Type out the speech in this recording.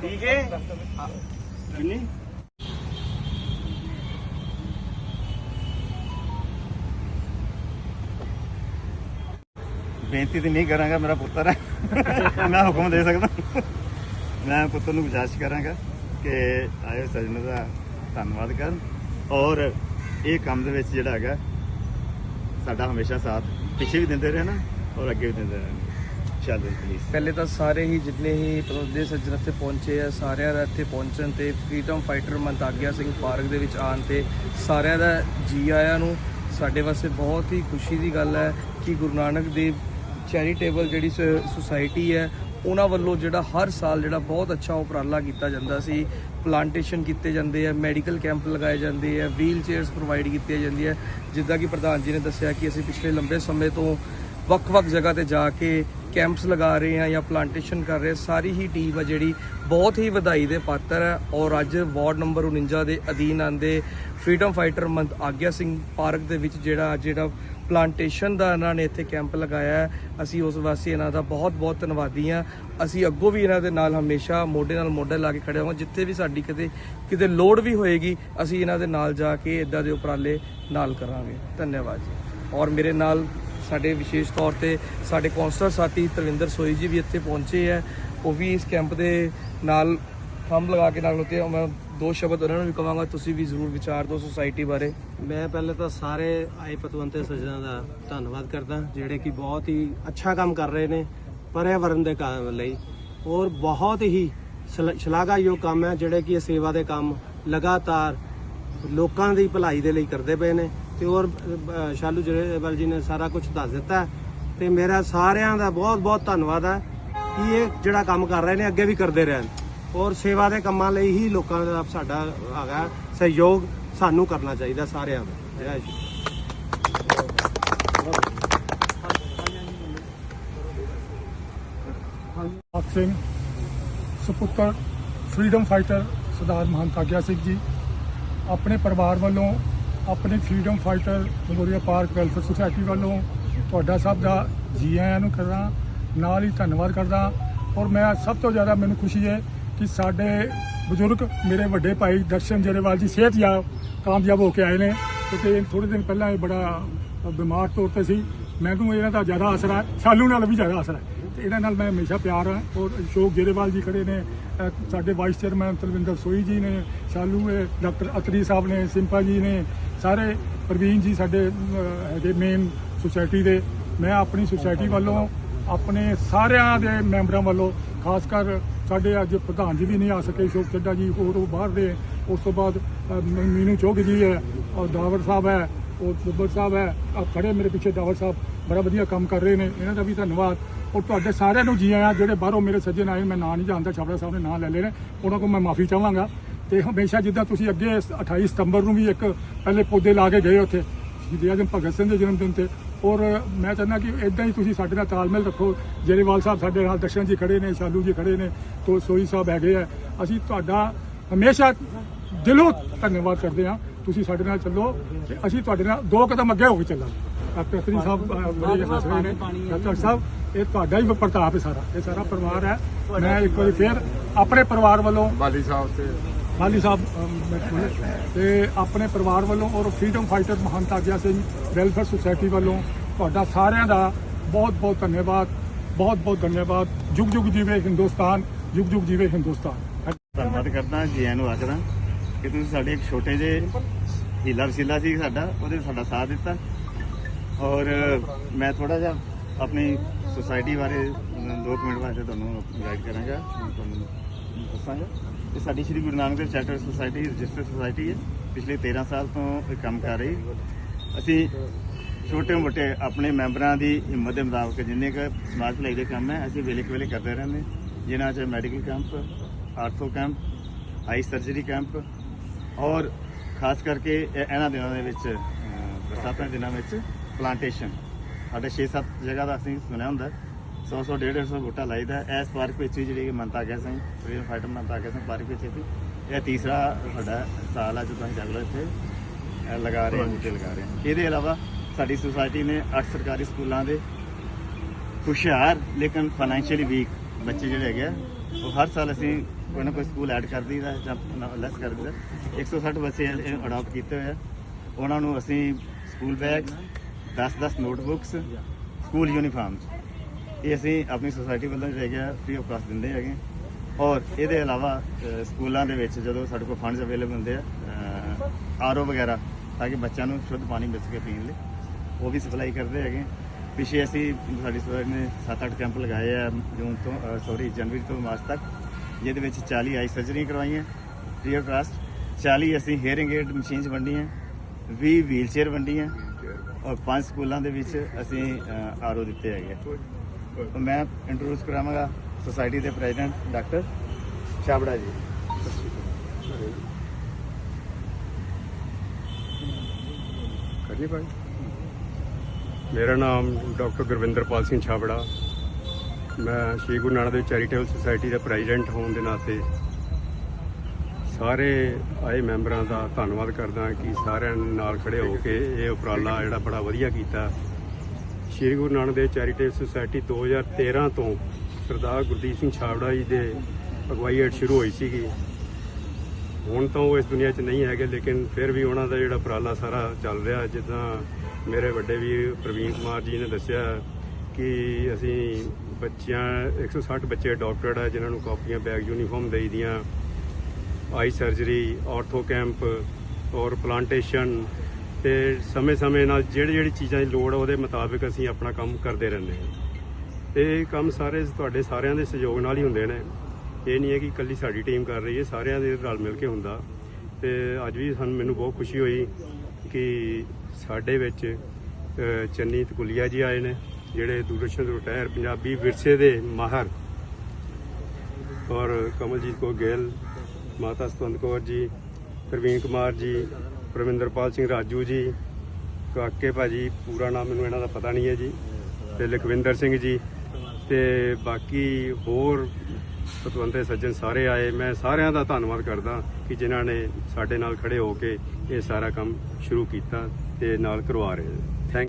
ਠੀਕ ਹੈ? ਕਿੰਨੀ ਬੇਨਤੀ ਤੇ ਨਹੀਂ ਕਰਾਂਗਾ, ਮੇਰਾ ਪੁੱਤਰ ਹੈ। ਮੈਂ ਹੁਕਮ ਦੇ ਸਕਦਾ। ਮੈਂ ਪੁੱਤਰ ਨੂੰ ਗੁਜ਼ਾਰਿਸ਼ ਕਰਾਂਗਾ ਕਿ ਆਇਓ ਸਜਣ ਦਾ ਧੰਨਵਾਦ ਕਰਨ। ਔਰ ਇਹ ਕੰਮ ਦੇ ਵਿੱਚ ਜਿਹੜਾ ਹੈਗਾ, ਸਾਡਾ ਹਮੇਸ਼ਾ ਸਾਥ ਪਿੱਛੇ ਵੀ ਦਿੰਦੇ ਰਹੇ ਨਾ ਔਰ ਅੱਗੇ ਵੀ ਦਿੰਦੇ ਰਹਿਣਾ। ਚੱਲੋ ਪਲੀਜ਼ ਪਹਿਲੇ ਤਾਂ ਸਾਰੇ ਹੀ ਜਿੰਨੇ ਹੀ ਪ੍ਰਬੰਧੇ ਸੱਜਣ ਇੱਥੇ ਪਹੁੰਚੇ ਆ, ਸਾਰਿਆਂ ਦਾ ਇੱਥੇ ਪਹੁੰਚਣ ਤੇ ਫਰੀडम ਫਾਈਟਰ ਮੰਤਾਗਿਆ ਸਿੰਘ ਪਾਰਕ ਦੇ ਵਿੱਚ ਆਉਣ ਤੇ ਸਾਰਿਆਂ ਦਾ ਜੀ ਆਇਆਂ ਨੂੰ। ਸਾਡੇ ਵਾਸਤੇ ਬਹੁਤ ਹੀ ਖੁਸ਼ੀ ਦੀ ਗੱਲ ਹੈ ਕਿ ਗੁਰੂ ਨਾਨਕ ਦੇਵ ਚੈਰੀਟੇਬਲ ਜਿਹੜੀ ਸੁਸਾਇਟੀ ਹੈ, ਉਹਨਾਂ ਵੱਲੋਂ ਜਿਹੜਾ ਹਰ ਸਾਲ ਜਿਹੜਾ ਬਹੁਤ ਅੱਛਾ ਉਪਰਾਲਾ ਕੀਤਾ ਜਾਂਦਾ ਸੀ। ਪਲਾਂਟੇਸ਼ਨ ਕੀਤੇ ਜਾਂਦੇ ਆ, ਮੈਡੀਕਲ ਕੈਂਪ ਲਗਾਏ ਜਾਂਦੇ ਆ, ਵੀਲ ਚੇਅਰਸ ਪ੍ਰੋਵਾਈਡ ਕੀਤੀਆਂ ਜਾਂਦੀਆਂ। ਜਿੱਦਾਂ ਕਿ ਪ੍ਰਧਾਨ ਜੀ ਨੇ ਦੱਸਿਆ ਕਿ ਅਸੀਂ ਪਿਛਲੇ ਲੰਬੇ ਸਮੇਂ ਤੋਂ ਵੱਖ-ਵੱਖ ਜਗ੍ਹਾ ਤੇ ਜਾ ਕੇ ਕੈਂਪਸ ਲਗਾ ਰਹੇ ਹਾਂ ਜਾਂ ਪਲਾਂਟੇਸ਼ਨ ਕਰ ਰਹੇ ਸਾਰੀ ਹੀ ਟੀਮ ਆ ਜਿਹੜੀ ਬਹੁਤ ਹੀ ਵਧਾਈ ਦੇ ਪਾਤਰ ਹੈ ਔਰ ਅੱਜ ਵਾਰਡ ਨੰਬਰ 49 ਦੇ ਅਧੀਨ ਆਂਦੇ ਫਰੀडम ਫਾਈਟਰ ਮੰਤ ਆਗਿਆ ਸਿੰਘ ਪਾਰਕ ਦੇ ਵਿੱਚ ਜਿਹੜਾ ਜਿਹੜਾ ਪਲਾਂਟੇਸ਼ਨ ਦਾ ਇਹਨਾਂ ਨੇ ਇੱਥੇ ਕੈਂਪ ਲਗਾਇਆ ਅਸੀਂ ਉਸ ਵਾਸਤੇ ਇਹਨਾਂ ਦਾ ਬਹੁਤ-ਬਹੁਤ ਧੰਨਵਾਦੀ ਹਾਂ। ਅਸੀਂ ਅੱਗੋਂ ਵੀ ਇਹਨਾਂ ਦੇ ਨਾਲ ਹਮੇਸ਼ਾ ਮੋਢੇ ਨਾਲ ਮੋਢਾ ਲਾ ਕੇ ਖੜੇ ਹਾਂ ਜਿੱਥੇ ਵੀ ਸਾਡੀ ਕਿਤੇ ਕਿਤੇ ਲੋੜ ਵੀ ਹੋਏਗੀ, ਅਸੀਂ ਇਹਨਾਂ ਦੇ ਨਾਲ ਜਾ ਕੇ ਇਦਾਂ ਦੇ ਉਪਰਾਲੇ ਨਾਲ ਕਰਾਂਗੇ। ਧੰਨਵਾਦ ਜੀ। ਔਰ ਮੇਰੇ ਨਾਲ ਸਾਡੇ ਵਿਸ਼ੇਸ਼ ਤੌਰ ਤੇ ਸਾਡੇ ਕੌਂਸਲਰ ਸਾਥੀ ਤਰਵਿੰਦਰ ਸੋਈ ਜੀ ਵੀ ਇੱਥੇ ਪਹੁੰਚੇ ਹੈ ਉਹ ਵੀ ਇਸ ਕੈਂਪ ਦੇ ਨਾਲ ਥੰਬ ਲਗਾ ਕੇ ਨਾਲ ਹੁੰਦੇ ਆ। ਮੈਂ ਦੋ ਸ਼ਬਦ ਉਹਨਾਂ ਨੂੰ ਵੀ ਕਹਾਂਗਾ ਤੁਸੀਂ ਵੀ ਜ਼ਰੂਰ ਵਿਚਾਰ ਦਿਓ ਸੁਸਾਇਟੀ ਬਾਰੇ। ਮੈਂ ਪਹਿਲੇ ਤਾਂ ਸਾਰੇ ਆਏ ਪਤਵੰਤੇ ਸੱਜਣਾਂ ਦਾ ਧੰਨਵਾਦ ਕਰਦਾ, ਜਿਹੜੇ ਕਿ ਬਹੁਤ ਹੀ ਅੱਛਾ ਕੰਮ ਕਰ ਰਹੇ ਨੇ ਪਰਿਆਵਰਨ ਦੇ ਕੰਮ ਲਈ। ਔਰ ਬਹੁਤ ਹੀ ਸ਼ਲਾ- ਸ਼ਲਾਘਾਯੋਗ ਕੰਮ ਹੈ, ਜਿਹੜੇ ਕਿ ਇਹ ਸੇਵਾ ਦੇ ਕੰਮ ਲਗਾਤਾਰ ਲੋਕਾਂ ਦੀ ਭਲਾਈ ਦੇ ਲਈ ਕਰਦੇ ਪਏ ਨੇ। ਤੇ ਔਰ ਸ਼ਾਲੂ ਜਰੇਵਾਲ ਜੀ ਨੇ ਸਾਰਾ ਕੁਝ ਦੱਸ ਦਿੱਤਾ ਹੈ। ਤੇ ਮੇਰਾ ਸਾਰਿਆਂ ਦਾ ਬਹੁਤ ਬਹੁਤ ਧੰਨਵਾਦ ਹੈ ਕਿ ਇਹ ਜਿਹੜਾ ਕੰਮ ਕਰ ਰਹੇ ਨੇ, ਅੱਗੇ ਵੀ ਕਰਦੇ ਰਹਿਣ। ਔਰ ਸੇਵਾ ਦੇ ਕੰਮਾਂ ਲਈ ਹੀ ਲੋਕਾਂ ਦਾ ਸਾਡਾ ਹੈਗਾ ਸਹਿਯੋਗ ਸਾਨੂੰ ਕਰਨਾ ਚਾਹੀਦਾ ਸਾਰਿਆਂ ਦਾ। ਜੈ ਸ਼੍ਰੀ ਆਪ ਸਿੰਘ, ਸੁਪੁੱਤਰ ਫਰੀडम ਫਾਈਟਰ ਸਰਦਾਰ ਮਹੰਤ ਆਗਿਆ ਸਿੰਘ ਜੀ, ਆਪਣੇ ਪਰਿਵਾਰ ਵੱਲੋਂ ਆਪਣੇ freedom fighter memorial park welfare society ਵੱਲੋਂ ਤੁਹਾਡਾ ਸਭ ਦਾ ਜੀ ਆਇਆਂ ਨੂੰ ਕਰਦਾ, ਨਾਲ ਹੀ ਧੰਨਵਾਦ ਕਰਦਾ। ਔਰ ਮੈਂ ਸਭ ਤੋਂ ਜ਼ਿਆਦਾ ਮੈਨੂੰ ਖੁਸ਼ੀ ਹੈ ਕਿ ਸਾਡੇ ਬਜ਼ੁਰਗ, ਮੇਰੇ ਵੱਡੇ ਭਾਈ ਦਰਸ਼ਨ ਜਰੇਵਾਲ ਜੀ ਸਿਹਤ ਸਿਹਤਯਾਬ ਕਾਮਯਾਬ ਹੋ ਕੇ ਆਏ ਨੇ। ਕਿਉਂਕਿ ਥੋੜੇ ਦਿਨ ਪਹਿਲਾਂ ਇਹ ਬੜਾ ਬਿਮਾਰ ਤੌਰ ਤੇ ਸੀ। ਮੈਨੂੰ ਇਹਨਾਂ ਦਾ ਜ਼ਿਆਦਾ ਅਸਰ ਹੈ ਸ਼ਾਲੂ ਨਾਲ ਵੀ ਜ਼ਿਆਦਾ ਅਸਰ ਹੈ। ਤੇ ਇਹਨਾਂ ਨਾਲ ਮੈਂ ਹਮੇਸ਼ਾ ਪਿਆਰ ਹਾਂ। ਔਰ ਅਸ਼ੋਕ ਗੇਰੇਵਾਲ ਜੀ ਖੜੇ ਨੇ ਸਾਡੇ ਵਾਈਸ ਚੇਅਰਮੈਨ ਤਰਵਿੰਦਰ ਸੋਈ ਜੀ ਨੇ, ਸ਼ਾਲੂ ਡਾਕਟਰ ਅਤਰੀ ਸਾਹਿਬ ਨੇ, ਸਿੰਪਾ ਜੀ ਨੇ ਸਾਰੇ ਪ੍ਰਵੀਨ ਜੀ ਸਾਡੇ ਹੈਗੇ ਮੇਨ ਸੁਸਾਇਟੀ ਦੇ। ਮੈਂ ਆਪਣੀ ਸੁਸਾਇਟੀ ਵੱਲੋਂ ਆਪਣੇ ਸਾਰਿਆਂ ਦੇ ਮੈਂਬਰਾਂ ਵੱਲੋਂ, ਖਾਸ ਕਰ ਸਾਡੇ ਅੱਜ ਪ੍ਰਧਾਨ ਜੀ ਵੀ ਨਹੀਂ ਆ ਸਕੇ, ਅਸ਼ੋਕ ਚੱਡਾ ਜੀ, ਹੋਰ ਉਹ ਬਾਹਰ ਦੇ। ਉਸ ਤੋਂ ਬਾਅਦ ਮੀਨੂ ਚੋਗ ਜੀ ਹੈ, ਔਰ ਦਾਵਰ ਸਾਹਿਬ ਹੈ ਔਰ ਬੱਬਰ ਸਾਹਿਬ ਹੈ ਆ ਖੜੇ ਮੇਰੇ ਪਿੱਛੇ ਦਾਵਰ ਸਾਹਿਬ, ਬੜਾ ਵਧੀਆ ਕੰਮ ਕਰ ਰਹੇ ਨੇ। ਇਹਨਾਂ ਦਾ ਵੀ ਧੰਨਵਾਦ। ਔਰ ਤੁਹਾਡੇ ਸਾਰਿਆਂ ਨੂੰ ਜੀ ਆਇਆਂ, ਜਿਹੜੇ ਬਾਹਰੋਂ ਮੇਰੇ ਸੱਜਣ ਆਏ, ਮੈਂ ਨਾਂ ਨਹੀਂ ਜਾਣਦਾ, ਛਾਬੜਾ ਸਾਹਿਬ ਨੇ ਨਾਂ ਲੈ ਲਏ ਨੇ ਉਹਨਾਂ ਕੋਲ ਮੈਂ ਮਾਫੀ ਚਾਹਾਂਗਾ। ਤੇ ਹਮੇਸ਼ਾ ਜਿੱਦਾਂ ਤੁਸੀਂ ਅੱਗੇ 28 ਸਤੰਬਰ ਨੂੰ ਵੀ ਇੱਕ ਪਹਿਲੇ ਪੌਦੇ ਲਾ ਕੇ ਗਏ ਉੱਥੇ ਸ਼ਹੀਦ ਆਜ਼ਮ ਭਗਤ ਸਿੰਘ ਦੇ ਜਨਮ ਦਿਨ ਤੇ। ਔਰ ਮੈਂ ਚਾਹੁੰਦਾ ਕਿ ਇਦਾਂ ਹੀ ਤੁਸੀਂ ਸਾਡੇ ਨਾਲ ਤਾਲਮੇਲ ਰੱਖੋ। ਜੇਰੇਵਾਲ ਸਾਹਿਬ ਸਾਡੇ ਨਾਲ ਦਰਸ਼ਨ ਜੀ ਖੜੇ ਨੇ ਸ਼ਾਲੂ ਜੀ ਖੜੇ ਨੇ ਤੋ ਸੋਈ ਸਾਹਿਬ ਹੈਗੇ ਆ। ਅਸੀਂ ਤੁਹਾਡਾ ਹਮੇਸ਼ਾ ਦਿਲੋਂ ਧੰਨਵਾਦ ਕਰਦੇ ਹਾਂ। ਤੁਸੀਂ ਸਾਡੇ ਨਾਲ ਚੱਲੋ ਤੇ ਅਸੀਂ ਤੁਹਾਡੇ ਨਾਲ ਦੋ ਕਦਮ ਅੱਗੇ ਹੋ ਕੇ ਚੱਲਾਂਗੇ। ਡਾਕਟਰ ਅਤਰੀ ਸਾਹਿਬ ਬੜੇ ਹੱਸ ਰਹੇ ਨੇ। ਡਾਕਟਰ ਸਾਹਿਬ ਇਹ ਤੁਹਾਡਾ ਹੀ ਪ੍ਰਤਾਪ ਹੈ ਸਾਰਾ। ਇਹ ਸਾਰਾ ਪਰਿਵਾਰ ਹੈ। ਮੈਂ ਇੱਕ ਵਾਰੀ ਫੇਰ ਆਪਣੇ ਪਰਿਵਾਰ ਵੱਲੋਂ ਬਾਲੀ ਸਾਹਿਬ ਤੇ ਖਾਲੀ ਸਾਹਿਬ ਅਮ, ਤੇ ਆਪਣੇ ਪਰਿਵਾਰ ਵੱਲੋਂ ਔਰ ਫਰੀडम ਫਾਈਟਰ ਮਹੰਤ ਆਗਿਆ ਸਿੰਘ ਵੈਲਫੇਅਰ ਸੁਸਾਇਟੀ ਵੱਲੋਂ ਤੁਹਾਡਾ ਸਾਰਿਆਂ ਦਾ ਬਹੁਤ ਬਹੁਤ ਧੰਨਵਾਦ ਬਹੁਤ ਬਹੁਤ ਧੰਨਵਾਦ। ਜੁਗ ਜੁਗ ਜੀਵੇ ਹਿੰਦੁਸਤਾਨ ਜੁਗ ਜੁਗ ਜੀਵੇ ਹਿੰਦੁਸਤਾਨ। ਧੰਨਵਾਦ ਕਰਦਾ ਜੀ ਆਇਆਂ ਨੂੰ ਆਖਦਾ ਕਿ ਤੁਸੀਂ ਸਾਡੇ ਇੱਕ ਛੋਟੇ ਜਿਹੇ ਹੀਲਾ ਵਸੀਲਾ ਸੀ ਸਾਡਾ ਉਹਦੇ ਸਾਡਾ ਸਾਥ ਦਿੱਤਾ। ਔਰ ਮੈਂ ਥੋੜਾ ਜਿਹਾ ਆਪਣੀ ਸੁਸਾਇਟੀ ਬਾਰੇ ਅਮ, ਦੋ ਕੁ ਮਿੰਟ ਵਾਸਤੇ ਤੁਹਾਨੂੰ ਗਾਈਡ ਕਰਾਂਗਾ। ਤੁਹਾਨੂੰ ਦੱਸਾਂਗਾ ਇਹ। ਸਾਡੀ Shri Guru Nanak Dev charitable society registered society ਹੈ। ਪਿਛਲੇ 13 ਸਾਲ ਤੋਂ ਇਹ ਕੰਮ ਕਰ ਰਹੀ। ਅਸੀਂ ਛੋਟੇ ਮੋਟੇ ਆਪਣੇ ਮੈਂਬਰਾਂ ਦੀ ਹਿੰਮਤ ਦੇ ਮੁਤਾਬਕ ਜਿੰਨੇ ਕੁ ਸਮਾਜ ਭਲਾਈ ਦੇ ਕੰਮ ਹੈ ਅਸੀਂ ਵੇਲੇ ਕੁ ਵੇਲੇ ਕਰਦੇ ਰਹਿੰਦੇ। ਹਾਂ। ਜਿਨ੍ਹਾਂ 'ਚ medical camp ortho camp eye surgery camp ਔਰ ਖਾਸ ਕਰਕੇ ਇਹਨਾਂ ਦਿਨਾਂ ਦੇ ਵਿੱਚ ਅਹ, ਬਰਸਾਤਾਂ ਦੇ ਦਿਨਾਂ ਵਿੱਚ ਪਲਾਂਟੇਸ਼ਨ ਸਾਡੇ 6-7 ਜਗ੍ਹਾ ਦਾ ਅਸੀਂ ਸੁਣਿਆ ਹੁੰਦਾ 100 100 150 ਬੂਟਾ ਲਾਈਦਾ ਹੈ। ਇਸ ਪਾਰਕ ਵਿੱਚ ਵੀ ਜਿਹੜੀ ਕਿ ਮੰਤਾ ਗਿਆ ਸਿੰਘ ਫਰੀडम ਫਾਈਟਰ ਮੰਤਾ ਗਿਆ ਸਿੰਘ ਪਾਰਕ ਵਿੱਚ ਅਸੀਂ ਇਹ ਤੀਸਰਾ ਸਾਡਾ ਸਾਲ ਆ ਜਦੋਂ ਅਸੀਂ ਰੈਗੂਲਰ ਇੱਥੇ। ਲਗਾ ਰਹੇ ਹਾਂ ਬੂਟੇ ਲਗਾ ਰਹੇ ਹਾਂ। ਇਹਦੇ ਇਲਾਵਾ ਸਾਡੀ ਸੁਸਾਇਟੀ ਨੇ ਅੱਠ ਸਰਕਾਰੀ ਸਕੂਲਾਂ ਦੇ ਹੁਸ਼ਿਆਰ ਲੇਕਿਨ ਫਾਈਨੈਂਸ਼ੀਅਲੀ ਵੀਕ ਬੱਚੇ ਜਿਹੜੇ ਹੈਗੇ ਆ, ਉਹ ਹਰ ਸਾਲ ਅਸੀਂ ਕੋਈ ਨਾ ਕੋਈ ਸਕੂਲ ਐਡ ਕਰ ਦਈਦਾ ਜਾਂ ਲੈਸ ਕਰ ਦਈਦਾ 160 ਬੱਚੇ ਅਡਾਪਟ ਕੀਤੇ ਹੋਏ ਆ। ਉਹਨਾਂ ਨੂੰ ਅਸੀਂ school bag 10-10 notebooks school uniforms ਇਹ ਅਸੀਂ ਆਪਣੀ ਸੁਸਾਇਟੀ ਵੱਲੋਂ ਜਿਹੜਾ ਹੈਗਾ ਫ੍ਰੀ ਆਫ ਕਾਸਟ ਦਿੰਦੇ ਹੈਗੇ। ਔਰ ਇਹਦੇ ਇਲਾਵਾ ਸਕੂਲਾਂ ਦੇ ਵਿੱਚ ਜਦੋਂ ਸਾਡੇ ਕੋਲ ਫੰਡਸ ਅਵੇਲੇਬਲ ਹੁੰਦੇ ਆ ਆਰਓ ਵਗੈਰਾ, ਤਾਂ ਕਿ ਬੱਚਿਆਂ ਨੂੰ ਸ਼ੁੱਧ ਪਾਣੀ ਮਿਲ ਸਕੇ ਪੀਣ ਲਈ, ਉਹ ਵੀ ਸਪਲਾਈ ਕਰਦੇ ਹੈਗੇ। ਪਿਛੇ ਅਸੀਂ ਸਾਡੀ ਸੁਸਾਇਟੀ ਨੇ 7-8 ਕੈਂਪ ਲਗਾਏ ਆ, ਜੂਨ ਤੋਂ ਸੌਰੀ ਜਨਵਰੀ ਤੋਂ ਮਾਰਚ ਤੱਕ, ਜਿਹਦੇ ਵਿੱਚ 40 ਆਈ ਸਰਜਰੀਆਂ ਕਰਵਾਈਆਂ ਫ੍ਰੀ ਆਫ ਕਾਸਟ 40 ਅਸੀਂ ਹੇਅਰਿੰਗ ਏਡ ਮਸ਼ੀਨਸ ਵੰਡੀਆਂ 20 ਵੀਲਚੇਅਰ ਵੰਡੀਆਂ, ਔਰ ਪੰਜ ਸਕੂਲਾਂ ਦੇ ਵਿੱਚ ਅਸੀਂ ਆਰਓ ਦਿੱਤੇ ਹੈਗੇ ਤਾਂ ਮੈਂ ਇੰਟਰੋਡਿਊਸ ਕਰਾਵਾਂਗਾ ਸੁਸਾਇਟੀ ਦੇ ਪ੍ਰੈਜ਼ੀਡੈਂਟ ਡਾਕਟਰ ਛਾਬੜਾ ਜੀ। ਕਰੀਏ ਭਾਈ। ਮੇਰਾ ਨਾਮ ਡਾਕਟਰ ਗੁਰਵਿੰਦਰਪਾਲ ਸਿੰਘ ਛਾਬੜਾ। ਮੈਂ ਸ਼੍ਰੀ ਗੁਰੂ ਨਾਨਕ ਦੇਵ ਚੈਰੀਟੇਬਲ ਸੁਸਾਇਟੀ ਦਾ ਪ੍ਰੈਜ਼ੀਡੈਂਟ ਹੋਣ ਦੇ ਨਾਤੇ ਸਾਰੇ ਆਏ ਮੈਂਬਰਾਂ ਦਾ ਧੰਨਵਾਦ ਕਰਦਾ ਕਿ ਸਾਰਿਆਂ ਨਾਲ ਖੜੇ ਹੋ ਕੇ ਇਹ ਉਪਰਾਲਾ ਜਿਹੜਾ ਬੜਾ ਵਧੀਆ ਕੀਤਾ। ਸ਼੍ਰੀ ਗੁਰੂ ਨਾਨਕ ਦੇਵ ਚੈਰੀਟੇਬਲ ਸੁਸਾਇਟੀ 2013 ਤੋਂ ਸਰਦਾਰ ਗੁਰਦੀਪ ਸਿੰਘ ਛਾਬੜਾ ਜੀ ਦੇ ਅਗਵਾਈ ਹੇਠ ਸ਼ੁਰੂ ਹੋਈ ਸੀਗੀ। ਹੁਣ ਤਾਂ ਉਹ ਇਸ ਦੁਨੀਆ 'ਚ ਨਹੀਂ ਹੈਗੇ, ਲੇਕਿਨ ਫਿਰ ਵੀ ਉਹਨਾਂ ਦਾ ਜਿਹੜਾ ਉਪਰਾਲਾ ਸਾਰਾ ਚੱਲ ਰਿਹਾ, ਜਿੱਦਾਂ ਮੇਰੇ ਵੱਡੇ ਵੀਰ ਪ੍ਰਵੀਨ ਕੁਮਾਰ ਜੀ ਨੇ ਦੱਸਿਆ ਕਿ ਅਸੀਂ ਬੱਚਿਆਂ 160 ਬੱਚੇ ਅਡਾਪਟਡ ਆ, ਜਿਨ੍ਹਾਂ ਨੂੰ ਕਾਪੀਆਂ, ਬੈਗ, ਯੂਨੀਫਾਰਮ ਦੇਈਦੀਆਂ ਆਈ ਸਰਜਰੀ, ਆਰਥੋ ਕੈਂਪ ਔਰ ਪਲਾਂਟੇਸ਼ਨ ਤੇ ਸਮੇਂ-ਸਮੇਂ ਨਾਲ ਜਿਹੜੀ ਜਿਹੜੀ ਚੀਜ਼ਾਂ ਦੀ ਲੋੜ ਆ, ਉਹਦੇ ਮੁਤਾਬਿਕ ਅਸੀਂ ਆਪਣਾ ਕੰਮ ਕਰਦੇ ਰਹਿੰਦੇ ਹਾਂ। ਤੇ ਇਹ ਕੰਮ ਸਾਰੇ ਤੁਹਾਡੇ ਸਾਰਿਆਂ ਦੇ ਸਹਿਯੋਗ ਨਾਲ ਹੀ ਹੁੰਦੇ ਨੇ। ਇਹ ਨਹੀਂ ਹੈ ਕਿ ਇਕੱਲੀ ਸਾਡੀ ਟੀਮ ਕਰ ਰਹੀ ਹੈ, ਸਾਰਿਆਂ ਦੇ ਨਾਲ ਮਿਲ ਕੇ ਹੁੰਦਾ। ਤੇ ਅੱਜ ਵੀ ਸਾਨੂੰ ਮੈਨੂੰ ਬਹੁਤ ਖੁਸ਼ੀ ਹੋਈ ਕਿ ਸਾਡੇ ਵਿੱਚ ਚੰਨੀ ਤਕੁਲੀਆ ਜੀ ਆਏ ਨੇ, ਜਿਹੜੇ ਦੂਰਦਰਸ਼ਨ ਤੋਂ ਰਿਟਾਇਰ ਪੰਜਾਬੀ ਵਿਰਸੇ ਦੇ ਮਾਹਰ। ਔਰ ਕਮਲਜੀਤ ਕੌਰ ਗਿੱਲ, ਮਾਤਾ ਸਤਵੰਤ ਕੌਰ ਜੀ, ਪ੍ਰਵੀਨ ਕੁਮਾਰ ਜੀ ਪਰਮਿੰਦਰਪਾਲ ਸਿੰਘ ਰਾਜੂ ਜੀ, ਕਾਕੇ ਭਾਜੀ, ਪੂਰਾ ਨਾਮ ਮੈਨੂੰ ਇਹਨਾਂ ਦਾ ਪਤਾ ਨਹੀਂ ਹੈ ਜੀ, ਤੇ ਲਖਵਿੰਦਰ ਸਿੰਘ ਜੀ, ਤੇ ਬਾਕੀ ਹੋਰ ਪਤਵੰਤੇ ਸੱਜਣ ਸਾਰੇ ਆਏ। ਮੈਂ ਸਾਰਿਆਂ ਦਾ ਧੰਨਵਾਦ ਕਰਦਾ ਕਿ ਜਿਨ੍ਹਾਂ ਨੇ ਸਾਡੇ ਨਾਲ ਖੜੇ ਹੋ ਕੇ ਇਹ ਸਾਰਾ ਕੰਮ ਸ਼ੁਰੂ ਕੀਤਾ ਤੇ ਨਾਲ ਕਰਵਾ ਰਹੇ